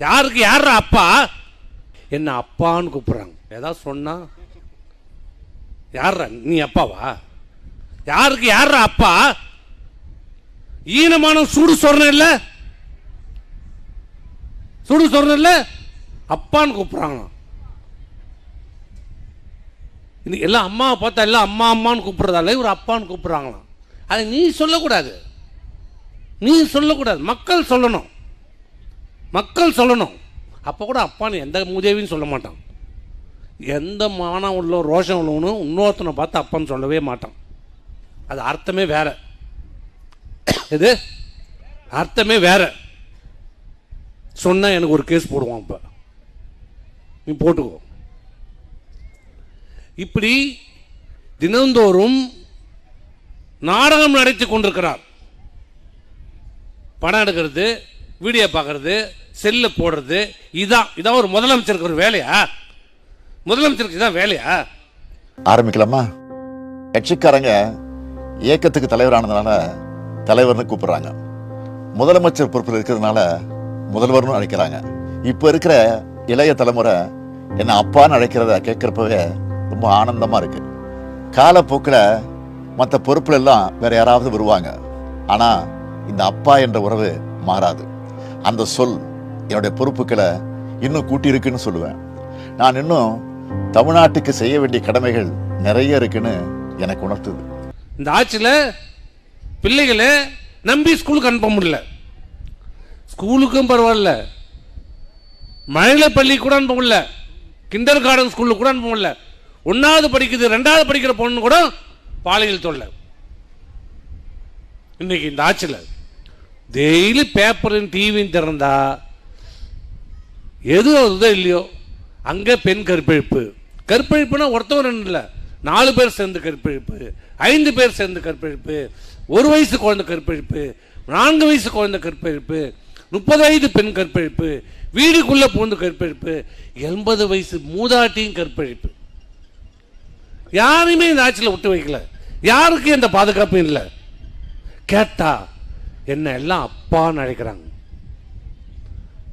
யாருக்கு யார் அப்பா? என்ன அப்பான்னு கூப்பிட்றாங்க. ஏதாவது சொன்னா? யார் நீ அப்பாவா? யாருக்கு யார் அப்பா? ஈனமான சூடு சொல்றேன் இல்ல? சூடு சொல்றேன் இல்ல? அப்பான்னு கூப்பிடுறாங்களாம். இன்னைக்கு எல்லாம் அம்மாவை பார்த்தா எல்லாம் அம்மா அம்மான்னு கூப்பிடுறதால இவர் அப்பான்னு கூப்பிடுறாங்களாம். அதை நீ சொல்லக்கூடாது. நீ சொல்லக்கூடாது. மக்கள் சொல்லணும். மக்கள் சொல்லணும். அப்போ கூட அப்பான்னு எந்த உதவின்னு சொல்ல மாட்டான். எந்த மானம் உள்ள ரோஷம் உள்ளவனும் இன்னொருத்தனை பார்த்து அப்பான்னு சொல்லவே மாட்டான். அது அர்த்தமே வேற. இது அர்த்தமே வேற. சொன்னால் எனக்கு ஒரு கேஸ் போடுவான் இப்போ நீ போட்டுக்கோ. இப்படி தினந்தோறும் நாடகம் நடத்தி கொண்டிருக்கிறார். படம் எடுக்கிறது வீடியோ பார்க்குறது செல்ல போடுறது இதான் இதான் ஒரு முதலமைச்சருக்கு ஒரு வேலையா? முதலமைச்சருக்கு இதான் வேலையா? ஆரம்பிக்கலாமா? கட்சிக்காரங்க இயக்கத்துக்கு தலைவரானதுனால தலைவர்னு கூப்பிடுறாங்க. முதலமைச்சர் பொறுப்பில் இருக்கிறதுனால முதல்வர்னு அழைக்கிறாங்க. இப்போ இருக்கிற இளைய தலைமுறை என்னை அப்பான்னு அழைக்கிறத கேட்குறப்பவே ரொம்ப ஆனந்தமாக இருக்கு. காலப்போக்கில் மற்ற பொறுப்புல எல்லாம் வேற யாராவது வருவாங்க. ஆனால் இந்த அப்பா என்ற உறவு மாறாது. அந்த சொல் என்னுடைய பொறுப்புகளை இன்னும் கூட்டியிருக்குன்னு சொல்லுவேன். நான் இன்னும் தமிழ்நாட்டுக்கு செய்ய வேண்டிய கடமைகள் நிறைய இருக்குன்னு எனக்கு உணர்த்துது. இந்த ஆட்சியில் பிள்ளைகளை நம்பி ஸ்கூலுக்கு அனுப்ப முடியல. ஸ்கூலுக்கும் பரவாயில்ல. மழை பள்ளி கூட அனுப்ப முடியல. கிண்டர் கார்டன் ஸ்கூலுக்கு கூட அனுப்ப முடியல. ஒன்றாவது படிக்குது ரெண்டாவது படிக்கிற பொண்ணு கூட பாலியல் தொல்லை. இன்னைக்கு இந்த ஆட்சியில் டெய்லி பேப்பரும் டிவியும் திறந்தா எது வருதோ இல்லையோ அங்கே பெண் கற்பழிப்பு. கற்பழிப்புனா ஒருத்தவன் இல்லை. நாலு பேர் சேர்ந்து கற்பழிப்பு ஐந்து பேர் சேர்ந்து கற்பழிப்பு ஒரு வயசு குழந்தை கற்பழிப்பு நான்கு வயசு குழந்தை கற்பழிப்பு முப்பது வயது பெண் கற்பழிப்பு வீடுக்குள்ளே பூந்து கற்பழிப்பு எண்பது வயசு மூதாட்டியும் கற்பழிப்பு. யாரையுமே இந்த ஆட்சியில் விட்டு வைக்கல. யாருக்கும் எந்த பாதுகாப்பும் இல்லை. கேட்டா என்ன எல்லாம் அப்பான்னு அழைக்கிறாங்க.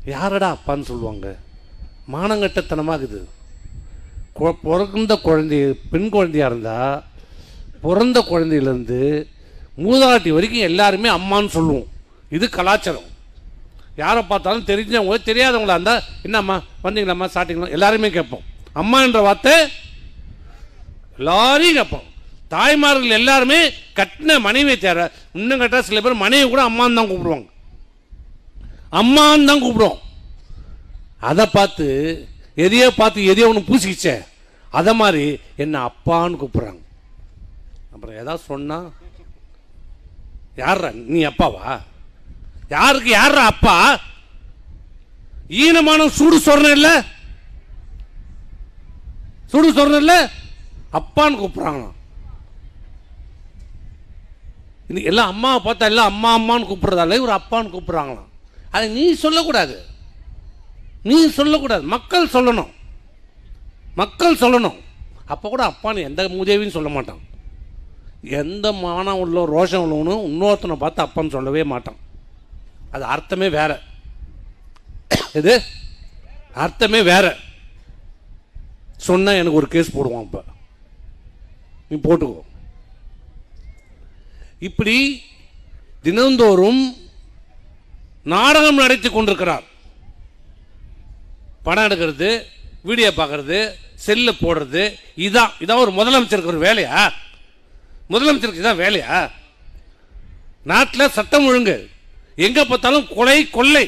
யாரடா அப்பான்னு சொல்லுவாங்க. மானங்கட்டத்தனமாகுது. கொ- பிறந்த குழந்தை பெண் குழந்தையாக இருந்தால் பிறந்த குழந்தையிலேருந்து மூதாட்டி வரைக்கும் எல்லாருமே அம்மான்னு சொல்லுவோம். இது கலாச்சாரம். யாரை பார்த்தாலும் தெரிஞ்சவங்க தெரியாதவங்களா இருந்தால் என்னம்மா வந்தீங்களாம்மா சாப்பிட்டீங்களா? எல்லாருமே கேட்போம். அம்மா என்ற வார்த்தை எல்லாரையும் கேட்போம். தாய்மார்கள் எல்லாருமே கட்டின மனைவியை தேர இன்னும் கேட்டால் சில பேர் மனைவி கூட அம்மான்னு தான் கூப்பிடுவாங்க. அம்மான்னு தான் கூப்பிடுவோம் அதை பார்த்து எதையோ பார்த்து எதையோ ஒன்று பூசிக்கிச்சேன் அதை மாதிரி என்ன அப்பான்னு கூப்பிடுறாங்க. அப்புறம் எதாவது சொன்னா யார்ரா நீ அப்பாவா? யாருக்கு யார்ரா அப்பா? ஈனமான சூடு சொரணம் இல்ல? சுடு சொரணம் இல்ல? அப்பான்னு கூப்பிடுறாங்களாம். இன்னைக்கு எல்லாம் அம்மாவை பார்த்தா எல்லாம் அம்மா அம்மான்னு கூப்பிட்றதால இவர் அப்பான்னு கூப்பிடுறாங்களாம். அதை நீ சொல்லக்கூடாது. நீ சொல்லக்கூடாது. மக்கள் சொல்லணும். மக்கள் சொல்லணும். அப்போ கூட அப்பான்னு எந்த உதவியும் சொல்ல மாட்டான். எந்த மானம் உள்ள ரோஷம் உள்ளவனும் இன்னொருத்தனை பார்த்து அப்பான்னு சொல்லவே மாட்டான். அது அர்த்தமே வேற. இது அர்த்தமே வேற. சொன்னால் எனக்கு ஒரு கேஸ் போடுவான் இப்போ நீ போட்டுக்கோ. இப்படி தினந்தோறும் நாடகம் நடத்தி கொண்டிருக்கிறார். படம் எடுக்கிறது வீடியோ பார்க்கறது செல்லு போடுறது இதான் இதான் ஒரு முதலமைச்சருக்கு ஒரு வேலையா? முதலமைச்சருக்கு இதான் வேலையா? நாட்டில் சட்டம் ஒழுங்கு. எங்கே பார்த்தாலும் கொலை கொள்ளை.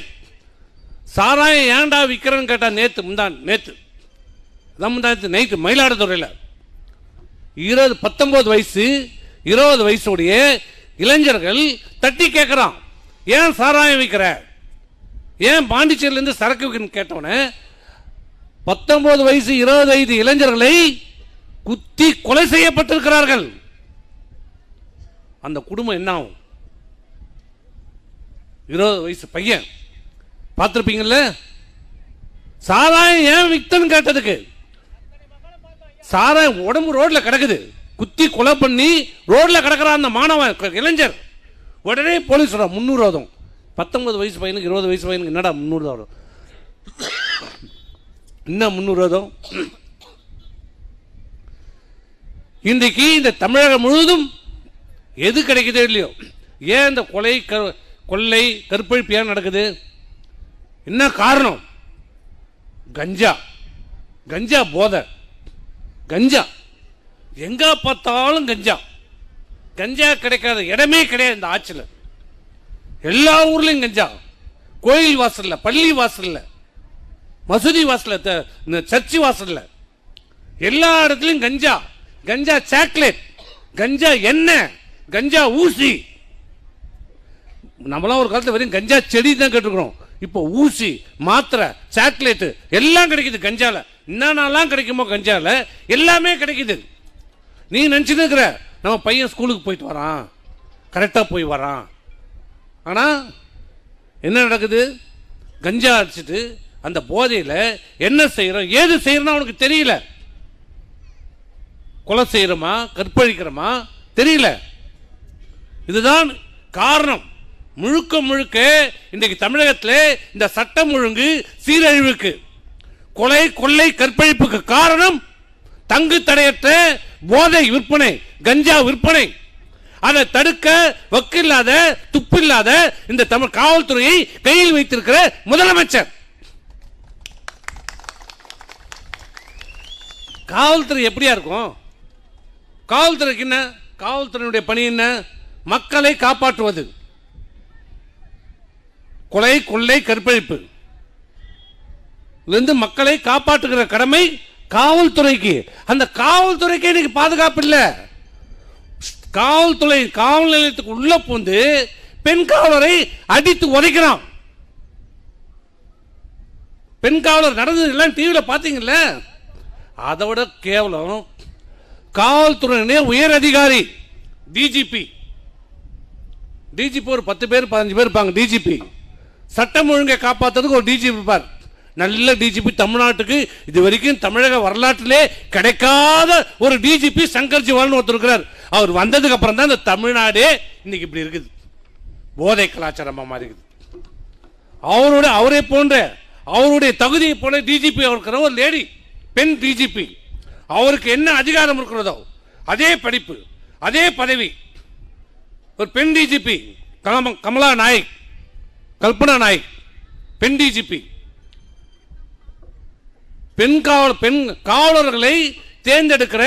சாராயம் ஏன்டா விற்கிறேன்னு கேட்டால் நேற்று முந்தான் நேற்று அதான் முந்தாத்து நைட்டு மயிலாடுதுறையில். இருபது பத்தொம்போது வயசு இருபது வயசுடைய இளைஞர்கள் தட்டி கேட்குறான் ஏன் சாராயம் விற்கிற? ஏன் பாண்டிச்சேரியிலேருந்து சரக்கு விற்கன்னு கேட்டவனே பத்தொன்பது வயசு இருபது ஐந்து இளைஞர்களை குத்தி கொலை செய்யப்பட்டிருக்கிறார்கள். அந்த குடும்பம் என்ன ஆகும்? இருபது வயசு பையன். பார்த்துருப்பீங்கல்ல? சாராயம் ஏன் வித்தன்னு கேட்டதுக்கு. சாராயம் உடம்பு ரோட்ல கிடக்குது. குத்தி கொலை பண்ணி ரோட்ல கிடக்கிற அந்த மாணவன் இளைஞர். உடனே போலீஸ் சொல்ற முந்நூறு வரும் பத்தொன்பது வயசு பையனுக்கு இருபது வயசு பையனுக்கு என்னடா முந்நூறு வரும் இன்னும் முன்னுரோதம் இன்றைக்கு இந்த தமிழகம் முழுவதும் எது கிடைக்குதோ இல்லையோ ஏன் இந்த கொலை க- கொள்ளை கற்பழிப்பு ஏன் நடக்குது? என்ன காரணம்? கஞ்சா. கஞ்சா போதை. கஞ்சா. எங்க பார்த்தாலும் கஞ்சா. கஞ்சா கிடைக்காத இடமே கிடையாது இந்த ஆட்சியில் எல்லா ஊர்லேயும் கஞ்சா. கோயில் வாசலில் பள்ளி வாசலில் மசூதி வாசலில் த- இந்த சர்ச்சு வாசலில். எல்லா இடத்துலையும் கஞ்சா. கஞ்சா சாக்லேட். கஞ்சா எண்ணெய். கஞ்சா ஊசி. நம்மளாம் ஒரு காலத்தில் வெறும் கஞ்சா செடி தான் கேட்டுக்கிறோம் இப்போ ஊசி மாத்திரை சாக்லேட்டு எல்லாம் கிடைக்குது கஞ்சாவில் என்னென்னலாம் கிடைக்குமோ கஞ்சாவில் எல்லாமே கிடைக்குது. நீ நினச்சிட்டு இருக்கிற நம்ம பையன் ஸ்கூலுக்கு போயிட்டு வரான். கரெக்டாக போய் வரான். ஆனால் என்ன நடக்குது? கஞ்சா அடிச்சிட்டு அந்த போதையில் என்ன செய்கிறோம் ஏது செய்கிறோம் அவனுக்கு தெரியல. கொலை செய்கிறோமா கற்பழிக்கிறோமா? தெரியல. இதுதான் காரணம். முழுக்க முழுக்க இன்றைக்கு தமிழகத்தில் இந்த சட்டம் ஒழுங்கு சீரழிவுக்கு கொலை கொள்ளை கற்பழிப்புக்கு காரணம் தங்கு தடையற்ற போதை விற்பனை கஞ்சா விற்பனை. அதை தடுக்க வக்கில்லாத துப்பில்லாத இந்த தமிழ் காவல்துறையை கையில் வைத்திருக்கிற முதலமைச்சர். காவல்துறை எப்படியா இருக்கும்? காவல்துறைக்கு என்ன? காவல்துறையினுடைய பணி என்ன? மக்களை காப்பாற்றுவது. கொலை கொள்ளை கற்பழிப்பு. இருந்து மக்களை காப்பாற்றுகிற கடமை காவல்துறைக்கு அந்த காவல்துறைக்கு இன்னைக்கு பாதுகாப்பு இல்லை. காவல்துறை காவல் நிலையத்துக்கு உள்ள பூந்து பெண் காவலரை அடித்து உதைக்கிறான். பெண் காவலர் நடந்தது எல்லாம் டிவியில் பாத்தீங்கல்ல அதை விட கேவலம் காவல்துறையினே உயர் அதிகாரி டிஜிபி டிஜிபி ஒரு பத்து பேர் பதினஞ்சு பேர் இருப்பாங்க டிஜிபி சட்டம் ஒழுங்கை காப்பாற்றுறதுக்கு ஒரு டிஜிபி இருப்பார். நல்ல டிஜிபி தமிழ்நாட்டுக்கு இது வரைக்கும் தமிழக வரலாற்றிலே கிடைக்காத ஒரு டிஜிபி சங்கர் ஜிவால்னு ஒருத்தர் இருக்கிறார். அவர் வந்ததுக்கு அப்புறம் தான் இந்த தமிழ்நாடே இன்னைக்கு இப்படி இருக்குது. போதை கலாச்சாரமாக மாறி இருக்குது அவரோட அவரை போன்ற அவருடைய தகுதியை போல டிஜிபி இருக்கிற ஒரு லேடி பெண் டிஜிபி அவருக்கு என்ன அதிகாரம் இருக்கிறதோ அதே படிப்பு அதே பதவி ஒரு பெண் டிஜிபி கமலா நாயக் கல்பனா நாயக் பெண் டிஜிபி பெண் காவல் பெண் காவலர்களை தேர்ந்தெடுக்கிற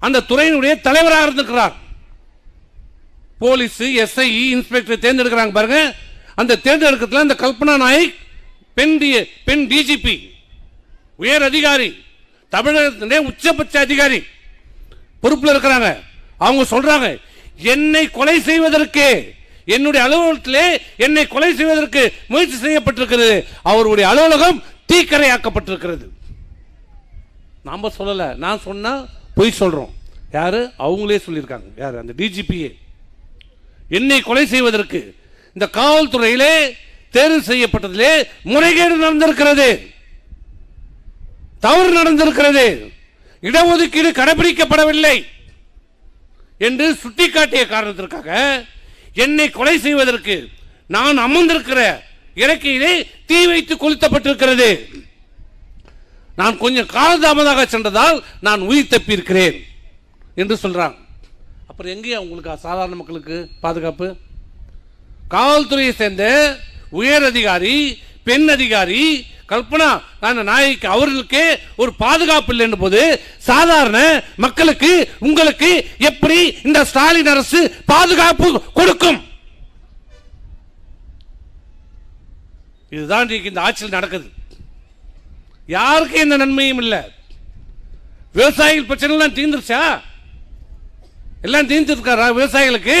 அந்த துறையினுடைய தலைவராக இருந்திருக்கிறார். போலீஸ் எஸ்ஐ இன்ஸ்பெக்டர் தேர்ந்தெடுக்கிறாங்க பாருங்க. அந்த தேர்ந்தெடுக்கிறதுல அந்த கல்பனா நாயக் பெண் டி பெண் டிஜிபி உயர் அதிகாரி தமிழகத்தினுடைய உச்சபட்ச அதிகாரி பொறுப்பில் இருக்கிறாங்க. அவங்க சொல்றாங்க என்னை கொலை செய்வதற்கு என்னுடைய அலுவலகத்திலே என்னை கொலை செய்வதற்கு முயற்சி செய்யப்பட்டிருக்கிறது. அவருடைய அலுவலகம் தீக்கரையாக்கப்பட்டிருக்கிறது. நாம சொல்லல. நான் சொன்னா பொய் சொல்றோம். யாரு? அவங்களே சொல்லியிருக்காங்க. யாரு? அந்த டிஜிபியே என்னை கொலை செய்வதற்கு இந்த காவல்துறையிலே தேர்வு செய்யப்பட்டதிலே முறைகேடு நடந்திருக்கிறது. தவறு நடந்திருக்கிறது. இடஒதுக்கீடு கடைபிடிக்கப்படவில்லை என்று சுட்டிக்காட்டிய காரணத்திற்காக என்னை கொலை செய்வதற்கு நான் அமர்ந்திருக்கிற இறக்கையிலே தீ வைத்து கொளுத்தப்பட்டிருக்கிறது. நான் கொஞ்சம் காலதாமதாக சென்றதால் நான் உயிர் தப்பியிருக்கிறேன் என்று சொல்றாங்க. அப்புறம் எங்கேயா உங்களுக்கு சாதாரண மக்களுக்கு பாதுகாப்பு? காவல்துறையை சேர்ந்த உயர் அதிகாரி பெண் அதிகாரி கல்பனா அந்த நாய்க்கு அவர்களுக்கு ஒரு பாதுகாப்பு இல்லைன்ற போது சாதாரண மக்களுக்கு உங்களுக்கு எப்படி இந்த ஸ்டாலின் அரசு பாதுகாப்பு கொடுக்கும்? இதுதான் இன்றைக்கு இந்த ஆட்சியில் நடக்குது. யாருக்கும் எந்த நன்மையும் இல்லை. விவசாயிகள் பிரச்சனைலாம் தீர்ந்துருச்சா? எல்லாம் தீர்ந்துருக்காரா விவசாயிகளுக்கு?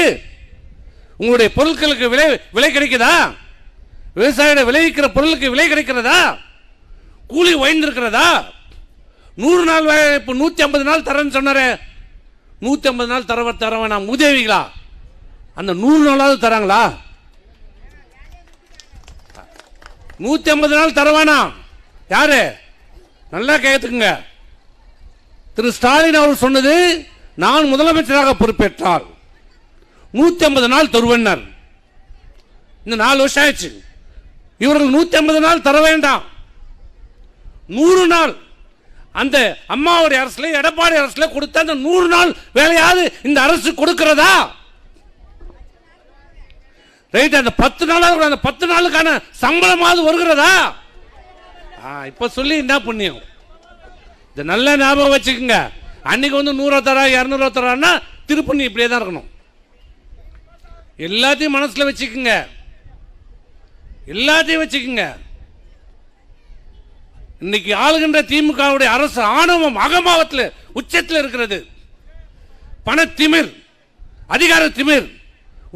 உங்களுடைய பொருட்களுக்கு விலை விலை கிடைக்குதா? விவசாயிட விளைவிக்கிற பொருளுக்கு விலை கிடைக்கிறதா? கூலி உயர்ந்திருக்கிறதா? நூறு நாள் இப்போ நூற்றி ஐம்பது நாள் தரேன்னு சொன்னார். நூற்றி ஐம்பது நாள் தர தர வேணாம் உதவிகளா அந்த நூறு நாளாவது தராங்களா? நூற்றி ஐம்பது நாள் தர வேணாம் யாரு? நல்லா கேட்டுக்குங்க. திரு ஸ்டாலின் அவர் சொன்னது நான் முதலமைச்சராக பொறுப்பேற்றார். நூத்தி ஐம்பது நாள் தருவனர் இந்த நாலு வருஷம் ஆயிடுச்சு. இவர்கள் நூத்தி ஐம்பது நாள் தர வேண்டாம். நூறு நாள். அந்த அம்மாவுடைய அரசுல எடப்பாடி அரசுல கொடுத்த அந்த நூறு நாள் வேலையாவது இந்த அரசு கொடுக்கிறதா? ரைட் அந்த பத்து நாளாக அந்த பத்து நாளுக்கான சம்பளமாவது வருகிறதா? ஆ, இப்போ சொல்லி என்ன புண்ணியம்? இந்த நல்ல ஞாபகம் வச்சுக்கோங்க. அன்னைக்கு வந்து நூறுவா தரா இரநூறுவா தரான்னா திருப்பண்ணி இப்படியே தான் இருக்கணும். எல்லாத்தையும் மனசுல வச்சுக்கோங்க. எல்லாத்தையும் வச்சுக்கோங்க. இன்னைக்கு ஆளுகின்ற திமுகவுடைய அரசு ஆணவம் அகமாவத்தில் உச்சத்தில் இருக்கிறது. பணத்திமிர் அதிகார திமிர்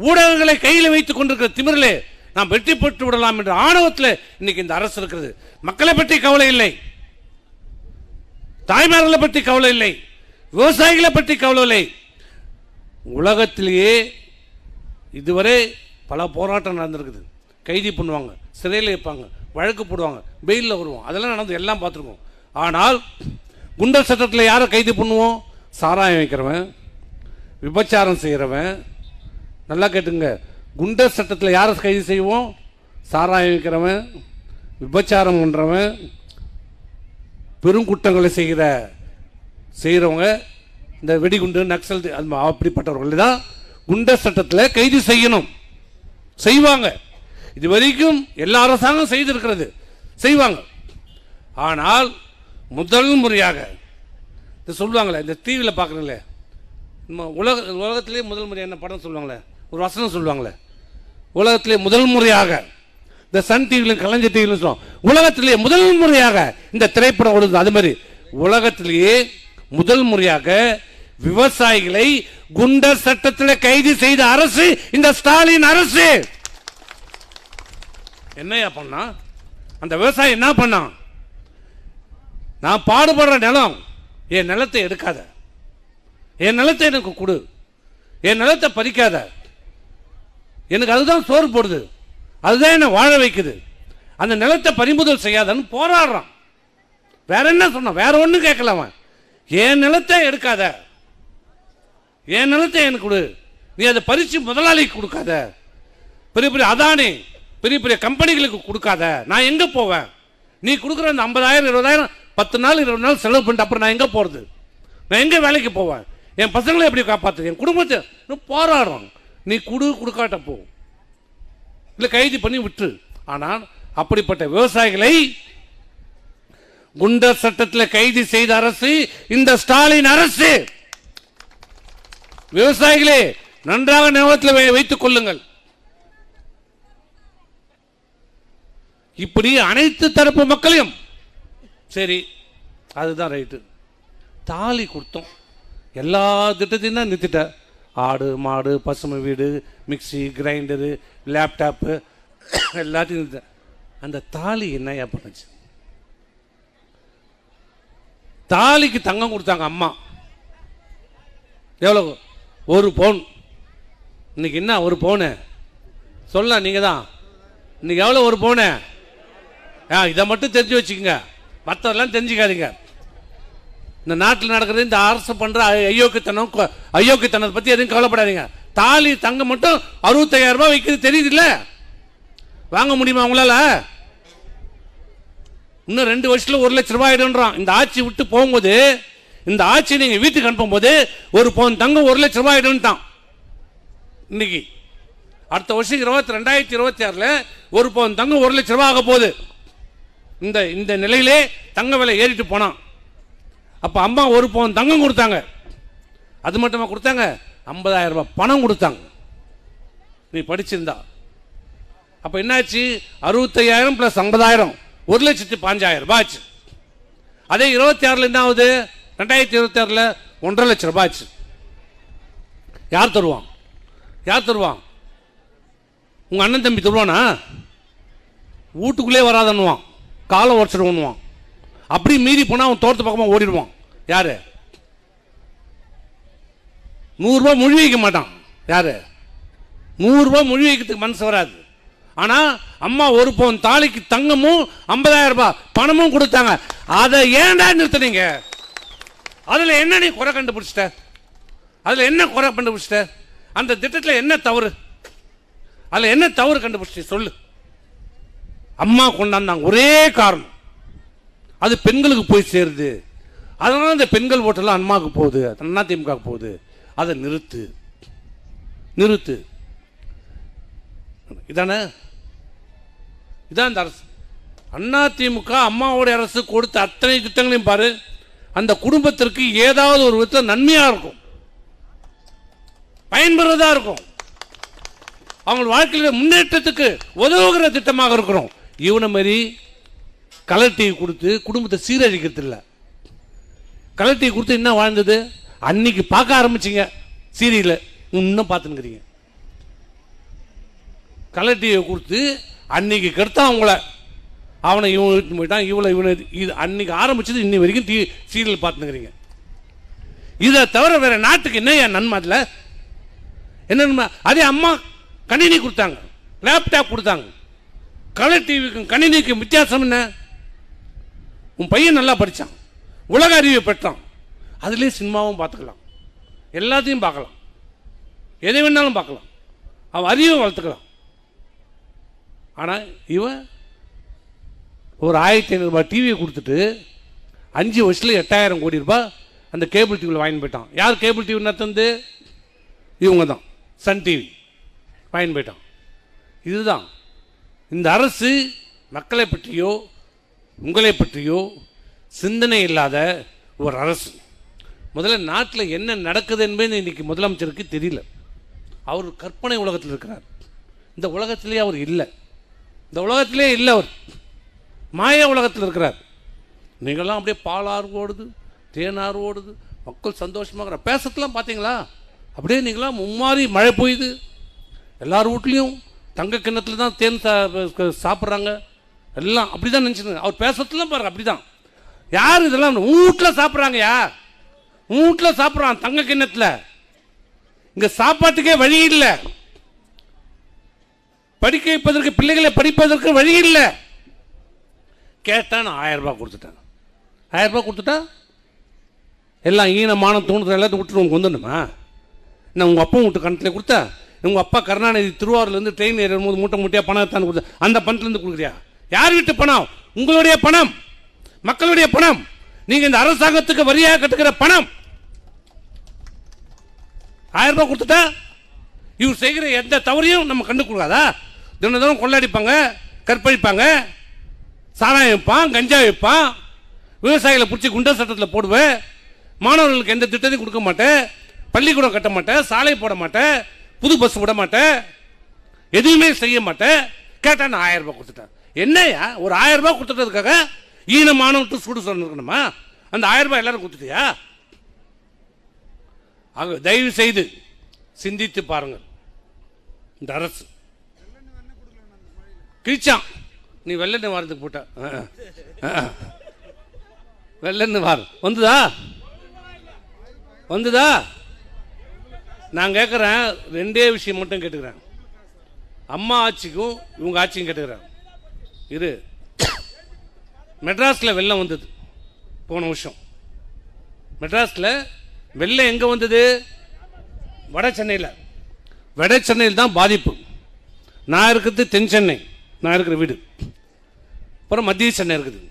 ஊடகங்களை கையில் வைத்துக் கொண்டிருக்கிற திமிரிலே நாம் வெற்றி பெற்று விடலாம் என்ற ஆணவத்தில் இன்னைக்கு இந்த அரசு இருக்கிறது. மக்களை பற்றி கவலை இல்லை. தாய்மார்களை பற்றி கவலை இல்லை. விவசாயிகளை பற்றி கவலை இல்லை. உலகத்திலேயே இதுவரை பல போராட்டம் நடந்திருக்குது. கைது பண்ணுவாங்க சிறையில் வைப்பாங்க வழக்கு போடுவாங்க வெயிலில் வருவோம். அதெல்லாம் நடந்து எல்லாம் பார்த்துருக்கோம். ஆனால் குண்டர் சட்டத்தில் யாரை கைது பண்ணுவோம்? சாராயம் வைக்கிறவன் விபச்சாரம் செய்கிறவன் நல்லா கேட்டுங்க. குண்டர் சட்டத்தில் யாரை கைது செய்வோம்? சாராயம் விற்கிறவன் விபச்சாரம் பண்ணுறவன் பெருங்குற்றங்களை செய்கிற செய்கிறவங்க இந்த வெடிகுண்டு நக்சல் அது மா- தான் குண்டர் சட்டத்தில் கைது செய்யணும். செய்வாங்க. இது வரைக்கும் எல்லா அரசாங்கம் செய்திருக்கிறது. செய்வாங்க. ஆனால் முதல் முறையாக இது சொல்லுவாங்களே இந்த டிவியில் பார்க்குறீங்களே நம்ம உலக உலகத்திலே முதல் முறை என்ன படம் சொல்லுவாங்களே? ஒரு வசனம் சொல்லுவாங்களே. உலகத்திலே முதல் முறையாக இந்த சன் டிவியிலும் கலைஞர் டிவியிலும் சொல்லுவோம் உலகத்திலே முதல் முறையாக இந்த திரைப்படம் ஓடுது. அது மாதிரி உலகத்திலேயே முதல் முறையாக விவசாயிகளை குண்டர் சட்டத்தில் கைது செய்த அரசு இந்த ஸ்டாலின் அரசு. என்னையா பண்ணா அந்த விவசாயி என்ன பண்ணான்? நான் பாடுபடுற நிலம் என் நிலத்தை எடுக்காத. என் நிலத்தை எனக்கு கொடு. என் நிலத்தை பறிக்காத. எனக்கு அதுதான் சோறு போடுது. அதுதான் என்னை வாழ வைக்குது. அந்த நிலத்தை பறிமுதல் செய்யாதன்னு போராடுறான். வேற என்ன சொன்னான்? வேற ஒன்றும் கேட்கல அவன். என் நிலத்தை எடுக்காத. என் நிலத்தை எனக்கு கொடு. நீ அதை பறித்து முதலாளிக்கு கொடுக்காத. பெரிய பெரிய அதானி பெரிய பெரிய கம்பெனிகளுக்கு கொடுக்காத. நான் எங்கே போவேன்? நீ கொடுக்குற அந்த ஐம்பதாயிரம் இருபதாயிரம் பத்து நாள் இருபது நாள் செலவு பண்ணிட்டு அப்புறம் நான் எங்கே போகிறது நான் எங்கே வேலைக்கு போவேன்? என் பசங்களை எப்படி காப்பாற்று என் குடும்பத்தை இன்னும் போராடுறோம். நீ குடு கொடுக்காட்ட போ. இல்லை கைது பண்ணி விட்டு ஆனால் அப்படிப்பட்ட விவசாயிகளை குண்டர் சட்டத்தில் கைது செய்த அரசு இந்த ஸ்டாலின் அரசு. விவசாயிகளே நன்றாக ஞாபகத்தில் வைத்துக் கொள்ளுங்கள். இப்படி அனைத்து தரப்பு மக்களையும் சரி அதுதான் ரைட்டு. தாலி கொடுத்தோம். எல்லா திட்டத்தையும் தான் நிறுத்திட்ட. ஆடு மாடு பசுமை வீடு மிக்ஸி கிரைண்டரு லேப்டாப்பு எல்லாத்தையும் அந்த தாலி என்னையா பண்ணுச்சு? தாலிக்கு தங்கம் கொடுத்தாங்க அம்மா. எவ்வளோ ஒரு பவுன். இன்னைக்கு என்ன ஒரு பவுனு? சொல்லலாம் நீங்கள் தான். இன்னைக்கு எவ்வளோ ஒரு பவுனு? ஆ இதை மட்டும் தெரிஞ்சு வச்சுக்கோங்க. மற்றதெல்லாம் தெரிஞ்சுக்காதீங்க. இந்த நாட்டில் நடக்கிறது இந்த அரசு பண்ணுற ஐயோக்கித்தனம் கொ- ஐயோக்கித்தனத்தை பற்றி எதுவும் கவலைப்படாதீங்க. தாலி தங்கம் மட்டும் அறுபத்தையாயிரம் ரூபாய் வைக்கிறது தெரியுதுல்ல? வாங்க முடியுமா உங்களால்? இன்னும் ரெண்டு வருஷத்தில் ஒரு லட்ச ரூபாய் ஆகிடும்றான் இந்த ஆட்சி விட்டு போகும்போது இந்த ஆட்சி நீங்கள் வீட்டுக்கு அனுப்பும்போது ஒரு பவுன் தங்கம் ஒரு லட்ச ரூபாய் ஆகிடும்ட்டான் இன்னைக்கு. அடுத்த வருஷம் இருபத்தி ரெண்டாயிரத்தி இருபத்தி ஆறில் ஒரு பவுன் தங்கம் ஒரு லட்ச ரூபாய் ஆக போகுது. இந்த இந்த நிலையிலே தங்க விலை ஏறிட்டு போனான். அப்போ அம்மா ஒரு பவுன் தங்கம் கொடுத்தாங்க. அது மட்டுமா கொடுத்தாங்க? ஐம்பதாயிரம் ரூபாய் பணம் கொடுத்தாங்க. நீ படிச்சிருந்தா. அப்போ என்னாச்சு? அறுபத்தையாயிரம் ப்ளஸ் ஐம்பதாயிரம். ஒரு லட்சத்தி பாஞ்சாயிரம் ரூபாய் ஆச்சு. அதே இருபத்தி ஆறில் என்ன ஆகுது? ரெண்டாயிரத்தி இருபத்தி ஆறில் ஒன்றரை லட்சம் ரூபாய் ஆச்சு. யார் தருவான்? யார் தருவான்? உங்கள் அண்ணன் தம்பி தருவானா? வீட்டுக்குள்ளே வராதன்னுவான். காலை உடச்சிடுவான் அப்படி மீறி போனா அவன் தோட்டத்து பக்கமா ஓடிடுவான். யாரு? நூறுரூவா மொழி வைக்க மாட்டான். யாரு? நூறுரூவா மொழி வைக்கிறதுக்கு மனசு வராது. ஆனா அம்மா ஒரு பவுன் தாலிக்கு தங்கமும் ஐம்பதாயிரம் ரூபாய் பணமும் கொடுத்தாங்க. அதை ஏன்டா நிறுத்துனீங்க? அதுல என்ன நீ குறை கண்டுபிடிச்சிட்ட? அதுல என்ன குறை கண்டுபிடிச்சிட்ட? அந்த திட்டத்தில் என்ன தவறு? அதில் என்ன தவறு கண்டுபிடிச்சி சொல்லு. அம்மா கொண்டாந்தாங்க. ஒரே காரணம். அது பெண்களுக்கு போய் சேருது. அதனால இந்த பெண்கள் ஓட்டெல்லாம் அம்மாவுக்கு போகுது அண்ணா திமுக போகுது. அதை நிறுத்து. நிறுத்து. இதானே? இதான் இந்த அரசு. அண்ணா திமுக அம்மாவுடைய அரசு கொடுத்த அத்தனை திட்டங்களையும் பாரு. அந்த குடும்பத்திற்கு ஏதாவது ஒரு விதத்தில் நன்மையாக இருக்கும். பயன்பெறதா இருக்கும். அவங்க வாழ்க்கையில் முன்னேற்றத்துக்கு உதவுகிற திட்டமாக இருக்கிறோம். இவனை மாதிரி கலர் டிவி கொடுத்து குடும்பத்தை சீரழிக்கிறது இல்லை கலர் டிவி கொடுத்து என்ன வாழ்ந்தது? அன்னைக்கு பார்க்க ஆரம்பிச்சிங்க சீரியலை இன்னும் பார்த்துன்னுக்கிறீங்க. கலர் டிவியை கொடுத்து அன்னைக்கு கெடுத்தான் அவங்கள அவனை இவன் இழுத்துன்னு போயிட்டான் இவளை இவனை இது அன்னைக்கு ஆரம்பிச்சது இன்னி வரைக்கும் டி சீரியல் பார்த்துனுக்கிறீங்க இதை தவிர வேற நாட்டுக்கு என்ன என் நன்மை அதில்? என்ன நன்மை? அதே அம்மா கணினி கொடுத்தாங்க லேப்டாப் கொடுத்தாங்க. கலர் டிவிக்கும் கணினிக்கும் வித்தியாசம் என்ன? உன் பையன் நல்லா படித்தான் உலக அறிவை பெற்றான். அதுலேயே சினிமாவும் பார்த்துக்கலாம். எல்லாத்தையும் பார்க்கலாம். எதை வேணாலும் பார்க்கலாம். அவன் அறிவை வளர்த்துக்கலாம். ஆனால் இவன் ஒரு ஆயிரத்தி ஐநூறுரூபா டிவியை கொடுத்துட்டு அஞ்சு வருஷத்துல எட்டாயிரம் கோடி ரூபாய் அந்த கேபிள் டிவியில் வாங்கி போயிட்டான். யார் கேபிள் டிவி நடத்தது இவங்க தான் சன் டிவி வாங்கி போயிட்டான். இதுதான். இந்த அரசு மக்களை பற்றியோ உங்களை பற்றியோ சிந்தனை இல்லாத ஒரு அரசு. முதல்ல நாட்டில் என்ன நடக்குது என்பது இன்றைக்கி முதலமைச்சருக்கு தெரியல. அவர் கற்பனை உலகத்தில் இருக்கிறார். இந்த உலகத்திலே அவர் இல்லை. இந்த உலகத்திலே இல்லை அவர். மாய உலகத்தில் இருக்கிறார். நீங்களாம் அப்படியே பாலாறு ஓடுது தேனாறு ஓடுது மக்கள் சந்தோஷமாக பேசத்தெல்லாம் பார்த்தீங்களா அப்படியே நீங்களாம் மும்மாறி மழை பெய்யுது. எல்லார் வீட்லேயும் தங்க கிண்ணத்துல தான் தேன் சா- சாப்பிட்றாங்க. எல்லாம் அப்படி தான் நினச்சிருங்க அவர் பேசுறதுலாம் பாருங்க அப்படி தான் யார் இதெல்லாம் வீட்டில் சாப்பிட்றாங்கயா வீட்டில் சாப்பிட்றான் தங்க கிண்ணத்தில். இங்கே சாப்பாட்டுக்கே வழி இல்லை. படிக்க வைப்பதற்கு பிள்ளைகளை படிப்பதற்கு வழி இல்லை. கேட்டா நான் ஆயிரம் ரூபாய் கொடுத்துட்டேன். ஆயிரம் ரூபாய் கொடுத்துட்டா? எல்லாம் ஈனமான தோணுது எல்லாத்தையும் விட்டுட்டு உங்களுக்கு வந்துடணுமா? நான் உங்கள் அப்பா வீட்டு கணத்தில் கொடுத்தா? உங்கள் அப்பா கருணாநிதி திருவாரூர்லேருந்து ட்ரெயின் ஏறும்போது மூட்டை மூட்டையாக பணம் எடுத்தாந்து கொடுத்தா? அந்த பணத்துலேருந்து கொடுக்குறியா? யார் வீட்டு பணம்? உங்களுடைய பணம். மக்களுடைய பணம். நீங்கள் இந்த அரசாங்கத்துக்கு வரியாக கட்டுக்கிற பணம். ஆயிரம் ரூபாய் கொடுத்துட்டா? இவர் செய்கிற எந்த தவறையும் நம்ம கண்டு கொடுக்காதா தினம் தினம் கொள்ளடிப்பாங்க கற்பழிப்பாங்க சாராயம் வைப்பான் கஞ்சா வைப்பான் விவசாயிகளை பிடிச்சி குண்டர் சட்டத்தில் போடுவேன். மாணவர்களுக்கு எந்த திட்டத்தையும் கொடுக்க மாட்டேன். பள்ளிக்கூடம் கட்ட மாட்டேன் சாலை போட மாட்டேன் புது பஸ் விட மாட்டேன் எதுவுமே செய்ய மாட்டேன். கேட்டால் நான் ஆயிரம் ரூபாய் கொடுத்துட்டேன். என்னய்யா ஒரு ஆயிரம் ரூபாய் கொடுத்துட்டதுக்காக ஈனமானவட்டு சூடு சொன்னிருக்கணுமா அந்த ஆயிரம் ரூபாய் எல்லாரும் கொடுத்துட்டியா? ஆக தயவு செய்து சிந்தித்து பாருங்கள். இந்த அரசு. கிழிச்சான். நீ வெள்ளன்னு வாரத்துக்கு போட்ட. வெள்ளன்னு வாரம் வந்துதா? வந்துதா? நான் கேட்குறேன் ரெண்டே விஷயம் மட்டும் கேட்டுக்கிறேன். அம்மா ஆட்சிக்கும் இவங்க ஆட்சியும் கேட்டுக்கிறேன். இரு மெட்ராஸில் வெள்ளம் வந்தது. போன வருஷம். மெட்ராஸில் வெள்ளம் எங்கே வந்தது? வட சென்னையில். வட சென்னையில் தான் பாதிப்பு. நான் இருக்கிறது தென் சென்னை. நான் இருக்கிற வீடு. அப்புறம் மத்திய சென்னை இருக்குது.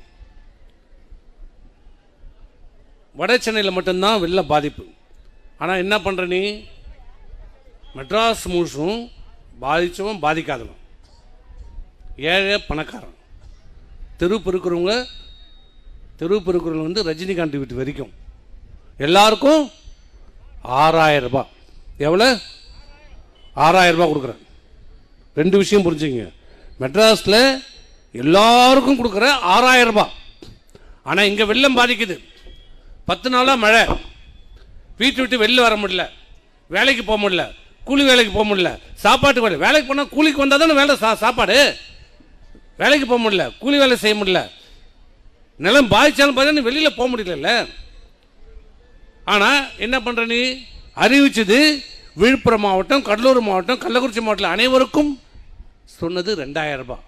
வட சென்னையில் மட்டும்தான் வெள்ள பாதிப்பு. ஆனால் என்ன பண்ணுற நீ? மெட்ராஸ் முழுசும் பாதித்தவன் பாதிக்காதவன். ஏழை பணக்காரன். தெரு பெருக்கிறவங்க தெரு பெருக்கிறவங்க வந்து ரஜினிகாந்த் வீட்டு வரைக்கும். எல்லாருக்கும் ஆறாயிரம் ரூபாய். எவ்வளோ ஆறாயிரம் ரூபாய் கொடுக்குறேன். ரெண்டு விஷயம் புரிஞ்சுங்க. மெட்ராஸில் எல்லாருக்கும் கொடுக்குற ஆறாயிரம் ரூபாய். ஆனால் இங்கே வெள்ளம் பாதிக்குது. பத்து நாளாக மழை. வீட்டு விட்டு வெளில வர முடியல. வேலைக்கு போக முடியல. கூலி வேலைக்கு போக முடியல. சாப்பாட்டுக்கு வேலை. வேலைக்கு போனால் கூலிக்கு வந்தால் தானே வேலை சா சாப்பாடு? வேலைக்கு போக முடியல கூலி வேலை செய்ய முடியல. நிலம் பாதிச்சாலும் பார்த்தா வெளியில் போக முடியல ஆனால் என்ன பண்ணுற நீ? அறிவிச்சது விழுப்புரம் மாவட்டம் கடலூர் மாவட்டம் கள்ளக்குறிச்சி மாவட்டத்தில் அனைவருக்கும் சொன்னது ரெண்டாயிரம் ரூபாய்.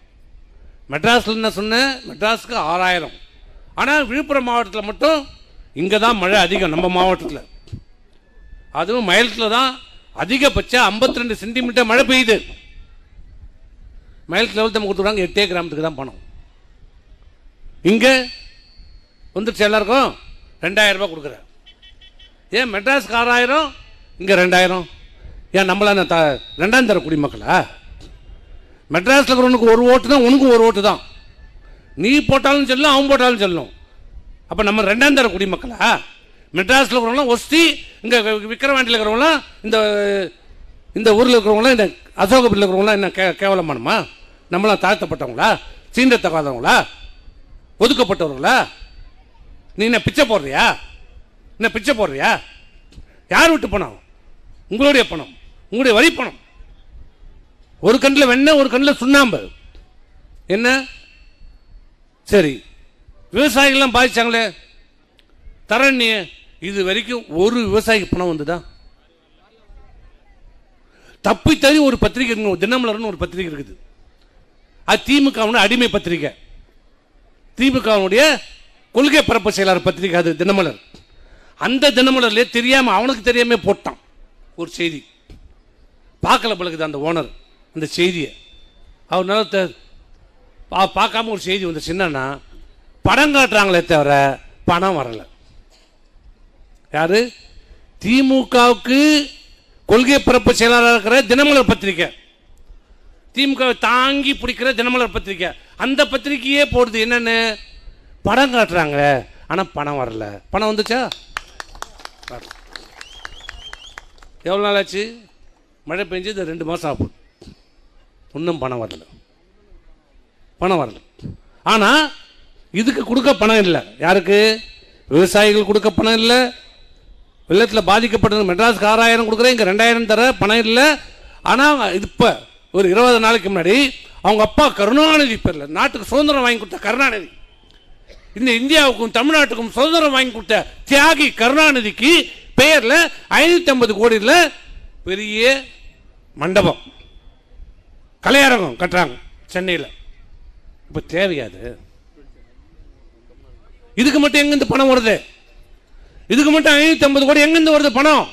மெட்ராஸில் என்ன சொன்னேன் மெட்ராஸுக்கு ஆறாயிரம். ஆனால் விழுப்புரம் மாவட்டத்தில் மட்டும் இங்கே தான் மழை அதிகம் நம்ம மாவட்டத்தில். அதுவும் மயிலத்தில் தான் அதிகபட்சம் 52 ரெண்டு சென்டிமீட்டர் மழை பெய்யுது. மயிலத்தில் லெவல் நம்ம கொடுத்துருவாங்க எட்டே கிராமத்துக்கு தான் பணம். இங்கே வந்துருச்சு எல்லாருக்கும்? ரெண்டாயிரம் ரூபாய் கொடுக்குறேன் ஏன் மெட்ராஸ்க்கு ஆறாயிரம்? இங்கே ரெண்டாயிரம். ஏன் நம்மள என்ன த ரெண்டாம் தர குடிமக்களா? மெட்ராஸில் இருக்கிறவனுக்கு ஒரு ஓட்டு தான் உனக்கு ஒரு ஓட்டு தான். நீ போட்டாலும் சொல்லலாம் அவன் போட்டாலும் சொல்லணும் அப்போ நம்ம ரெண்டாம் தர குடிமக்களா? மெட்ராஸில் இருக்கிறவங்களாம் ஒஸ்தி இங்கே விக்கிரவாண்டியில் இருக்கிறவங்களாம் இந்த இந்த ஊரில் இருக்கிறவங்களாம் இந்த அசோகபுரியில் இருக்கிறவங்களாம் என்ன கே கேவலமானமா? நம்மளாம் தாழ்த்தப்பட்டவங்களா? சீண்டத்தகாதவங்களா? ஒதுக்கப்பட்டவர்களா? நீ என்ன பிச்சை போடுறியா? என்ன பிச்சை போடுறியா? யார் விட்டு பணம்? உங்களுடைய பணம் உங்களுடைய வரி பணம். ஒரு கண்ணில் வெண்ணெய் ஒரு கண்ணில் சுண்ணாம்பு. என்ன? சரி. விவசாயிகள்லாம் பாதிச்சாங்களே. தரணி இது வரைக்கும் ஒரு விவசாயிக்கு பணம் வந்துதான் தப்பி தறி ஒரு பத்திரிகை தினமலர்னு ஒரு பத்திரிகை இருக்குது. அது திமுகவுடைய அடிமை பத்திரிகை. திமுகவுடைய கொள்கை பரப்பு செயலாளர் பத்திரிகை அது தினமலர். அந்த தினமலர்ல தெரியாம அவனுக்கு தெரியாம போட்டான். ஒரு செய்தி. பார்க்கல பழகுது அந்த ஓனர் அந்த செய்தியை. அவனால தெ- பா பார்க்காம ஒரு செய்தி வந்துச்சு என்னன்னா படம் காட்டுறாங்களே தவிர பணம் வரலை. யாரு? திமுகவுக்கு கொள்கை பரப்பு செயலாளராக இருக்கிற தினமலர் பத்திரிக்கை. திமுக தாங்கி பிடிக்கிற தினமலர் பத்திரிக்கை. அந்த பத்திரிக்கையே போடுது. என்னன்னு? படம் காட்டுறாங்க ஆனா பணம் வரல. பணம் வந்துச்சா? எவ்வளோ எவ்வளவு நாள் ஆச்சு? மழை பெஞ்சு இது ரெண்டு மாசம் ஆகும் இன்னும் பணம் வரல. பணம் வரல. ஆனா இதுக்கு கொடுக்க பணம் இல்லை. யாருக்கு? விவசாயிகள் கொடுக்க பணம் இல்லை. வெள்ளத்தில் பாதிக்கப்பட்டது மெட்ராஸ்க்கு ஆறாயிரம் கொடுக்குறேன் இங்கே ரெண்டாயிரம் தர பணம் இல்லை. ஆனால் இப்போ ஒரு இருபது நாளைக்கு முன்னாடி அவங்க அப்பா கருணாநிதி பேரில் நாட்டுக்கு சுதந்திரம் வாங்கி கொடுத்த கருணாநிதி. இந்த இந்தியாவுக்கும் தமிழ்நாட்டுக்கும் சுதந்திரம் வாங்கி கொடுத்த தியாகி கருணாநிதிக்கு பெயரில் ஐநூற்றி ஐம்பது கோடியில் பெரிய மண்டபம். கலையரங்கம் கட்டுறாங்க சென்னையில். இப்போ தேவையாது இதுக்கு மட்டும் எங்கேருந்து பணம் வருது? இதுக்கு மட்டும் ஐநூத்தி ஐம்பது கோடி எங்கிருந்து வருது பணம்?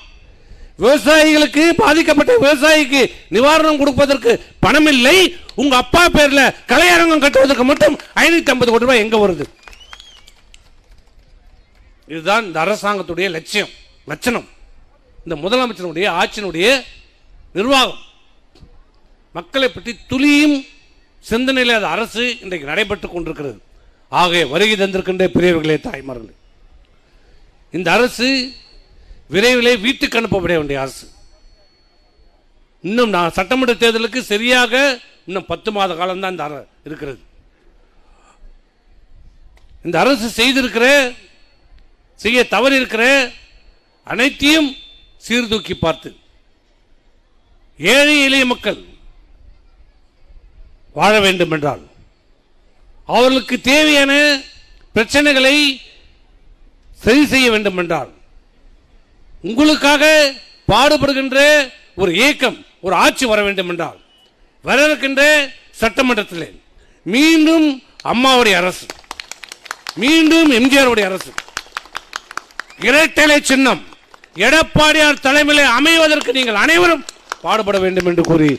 விவசாயிகளுக்கு பாதிக்கப்பட்ட விவசாயிக்கு நிவாரணம் கொடுப்பதற்கு பணம் இல்லை உங்க அப்பா பேர்ல கலையரங்கம் கட்டுவதற்கு மட்டும் ஐநூத்தி ஐம்பது கோடி ரூபாய் எங்க வருது? இதுதான் இந்த அரசாங்கத்துடைய லட்சியம் லட்சணம். இந்த முதலமைச்சருடைய ஆட்சியினுடைய நிர்வாகம். மக்களை பற்றி துளியும் சிந்தனையில் அரசு இன்றைக்கு நடைபெற்றுக் கொண்டிருக்கிறது. ஆகவே வருகை தந்திருக்கின்ற பெரியவர்களே தாய்மார்களே இந்த அரசு விரைவிலே வீட்டுக்கு அனுப்பப்பட வேண்டிய அரசு. இன்னும் நான் சட்டமன்ற தேர்தலுக்கு சரியாக இன்னும் பத்து மாத காலம்தான் இந்த அர- இருக்கிறது. இந்த அரசு செய்திருக்கிற செய்ய தவறு இருக்கிற அனைத்தையும் சீர்தூக்கி பார்த்து ஏழை எளிய மக்கள் வாழ வேண்டும் என்றால் அவர்களுக்கு தேவையான பிரச்சனைகளை சரி செய்ய வேண்டும் என்றால் உங்களுக்காக பாடுபடுகின்ற ஒரு இயக்கம் ஒரு ஆட்சி வர வேண்டும் என்றால் வர இருக்கின்ற சட்டமன்றத்தில் மீண்டும் அம்மாவுடைய அரசு மீண்டும் எம்ஜிஆருடைய அரசு இரட்டலை சின்னம் எடப்பாடியார் தலைமையிலே அமைவதற்கு நீங்கள் அனைவரும் பாடுபட வேண்டும் என்று கூறி